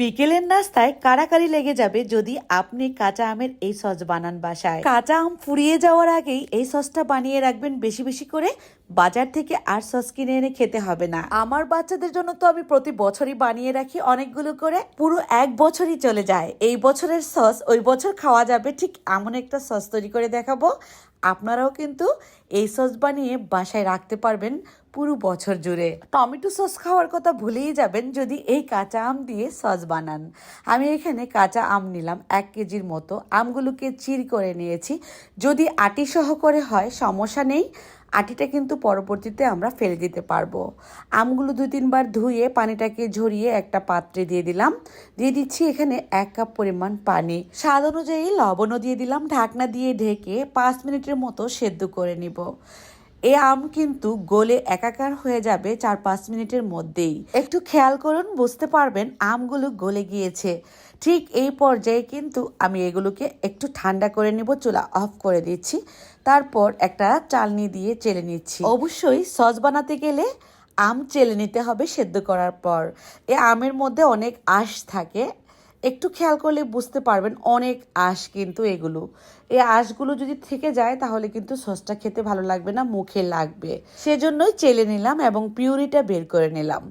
বিকেলের নাস্তায় কারাকারি লেগে যাবে যদি আপনি কাঁচা আমের এই সস বানান বাসায়। কাঁচা আম ফুরিয়ে যাওয়ার আগেই এই সসটা বানিয়ে রাখবেন বেশি বেশি করে। বাজার থেকে আর সস কিনে এনে খেতে হবে না। আমার বাচ্চাদের জন্য তো আমি প্রতি বছরই বানিয়ে রাখি অনেকগুলো করে। পুরো এক বছরই চলে যায়। এই বছরের সস, ওই বছর খাওয়া যাবে। ঠিক এমন একটা সস তৈরি করে দেখাবো। আপনারাও কিন্তু এই সস বানিয়ে বাসায় রাখতে পারবেন পুরো বছর জুড়ে। টমেটো সস খাওয়ার কথা ভুলেই যাবেন যদি এই কাঁচা আম দিয়ে সস বানান। আমি এখানে কাঁচা আম নিলাম এক কেজির মতো। আমগুলোকে চির করে নিয়েছি। যদি আটি সহ করে হয়, সমস্যা নেই। আটিটা কিন্তু পরবর্তীতে আমরা ফেলে দিতে পারব। আমগুলো দু তিনবার ধুয়ে পানিটাকে ঝরিয়ে একটা পাত্রে দিয়ে দিলাম। দিয়ে দিচ্ছি এখানে এক কাপ পরিমাণ পানি। স্বাদ অনুযায়ী লবণও দিয়ে দিলাম। ঢাকনা দিয়ে ঢেকে পাঁচ মিনিটের মতো সেদ্ধ করে নিব। এই আম কিন্তু গলে একাকার হয়ে যাবে চার পাঁচ মিনিটের মধ্যেই। একটু খেয়াল করুন, বুঝতে পারবেন আমগুলো গলে গিয়েছে। ঠিক এই পর্যায়ে কিন্তু আমি এগুলোকে একটু ঠান্ডা করে নিব, চুলা অফ করে দিচ্ছি। তারপর একটা চালনি দিয়ে চেলে নিচ্ছি। অবশ্যই সস বানাতে গেলে আম চেলে নিতে হবে সেদ্ধ করার পর। এ আমের মধ্যে অনেক আঁশ থাকে একটু খেয়াল করলে বুঝতে পারবেন অনেক আঁশ কিন্তু এগুলো। এই আঁশগুলো যদি থেকে যায় তাহলে কিন্তু সসটা খেতে ভালো লাগবে না, মুখে লাগবে। সেজন্যই চেলে নিলাম এবং পিউরিটা বের করে নিলাম।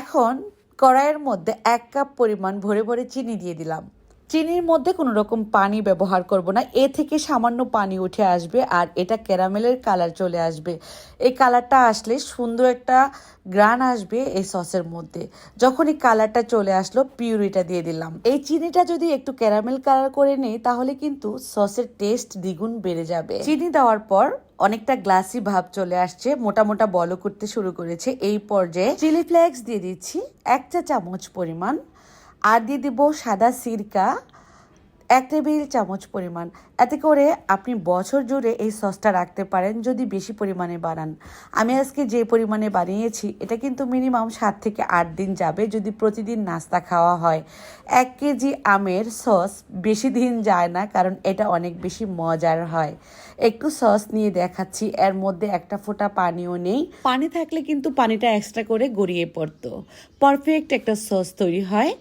এখন কড়াইয়ের মধ্যে এক কাপ পরিমাণ ভরে ভরে চিনি দিয়ে দিলাম। চিনির মধ্যে কোনো রকম পানি ব্যবহার করব না। এ থেকে সামান্য পানি উঠে আসবে আর এটা ক্যারামেলের কালার চলে আসবে। এই কালারটা আসলে সুন্দর একটা গ্রান আসবে এই সসের মধ্যে। যখন এই কালারটা চলে আসলো, পিউরিটা দিয়ে দিলাম। এই চিনিটা যদি একটু ক্যারামেল কালার করে নেই, তাহলে কিন্তু সসের টেস্ট দ্বিগুণ বেড়ে যাবে। চিনি দেওয়ার পর অনেকটা গ্লাসি ভাব চলে আসছে, মোটা মোটা বল করতে শুরু করেছে। এই পর্যায়ে চিলি ফ্লেক্স দিয়ে দিচ্ছি, এক চা চামচ পরিমাণ আর দিয়ে দিব সাদা সিরকা এক টেবিল চামচ পরিমাণ। এতে করে আপনি বছর জুড়ে এই সসটা রাখতে পারেন যদি বেশি পরিমাণে বানান আমি আজকে যে পরিমাণে বানিয়েছি, এটা কিন্তু মিনিমাম সাত থেকে আট দিন যাবে যদি প্রতিদিন নাস্তা খাওয়া হয়। এক কেজি আমের সস বেশি দিন যায় না কারণ এটা অনেক বেশি মজার হয়। একটু সস নিয়ে দেখাচ্ছি, এর মধ্যে একটা ফোঁটা পানিও নেই। পানি থাকলে কিন্তু পানিটা এক্সট্রা করে গড়িয়ে পড়তো। পারফেক্ট একটা সস তৈরি হয়।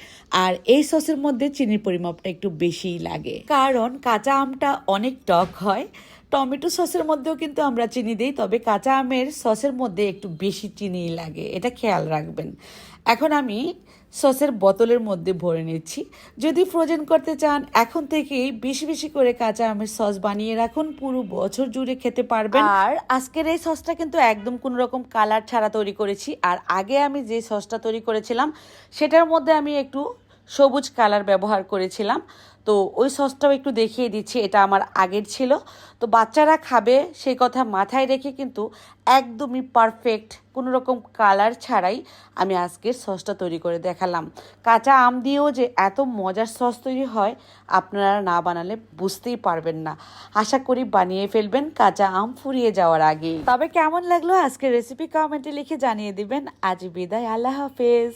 আর এই সসের মধ্যে চিনির পরিমাপটা একটু বেশিই লাগে। কারণ কাঁচা আমটা অনেক টক হয়। টমেটো সসের মধ্যেও কিন্তু আমরা চিনি দিই, তবে কাঁচা আমের সসের মধ্যে একটু বেশি চিনি লাগে, এটা খেয়াল রাখবেন। এখন আমি সসের বোতলের মধ্যে ভরে নিচ্ছি। যদি ফ্রোজেন করতে চান, এখন থেকেই বেশি বেশি করে কাঁচা আমের সস বানিয়ে রাখুন। পুরো বছর জুড়ে খেতে পারবেন। আর আজকের এই সসটা কিন্তু একদম কোনো রকম কালার ছাড়া তৈরি করেছি। আর আগে আমি যে সসটা তৈরি করেছিলাম, সেটার মধ্যে আমি একটু সবুজ কালার ব্যবহার করেছিলাম। তো ওই সসটাও একটু দেখিয়ে দিচ্ছি, এটা আমার আগের ছিল। তো বাচ্চারা খাবে সেই কথা মাথায় রেখে কিন্তু একদমই পারফেক্ট কোনো রকম কালার ছাড়াই আমি আজকের সসটা তৈরি করে দেখালাম। কাঁচা আম দিয়েও যে এত মজার সস তৈরি হয়, আপনারা না বানালে বুঝতেই পারবেন না। আশা করি বানিয়ে ফেলবেন, কাঁচা আম ফুরিয়ে যাওয়ার আগে তবে কেমন লাগল আজকের রেসিপি কমেন্টে লিখে জানিয়ে দিবেন। আজ বিদায়, আল্লাহ হাফেজ।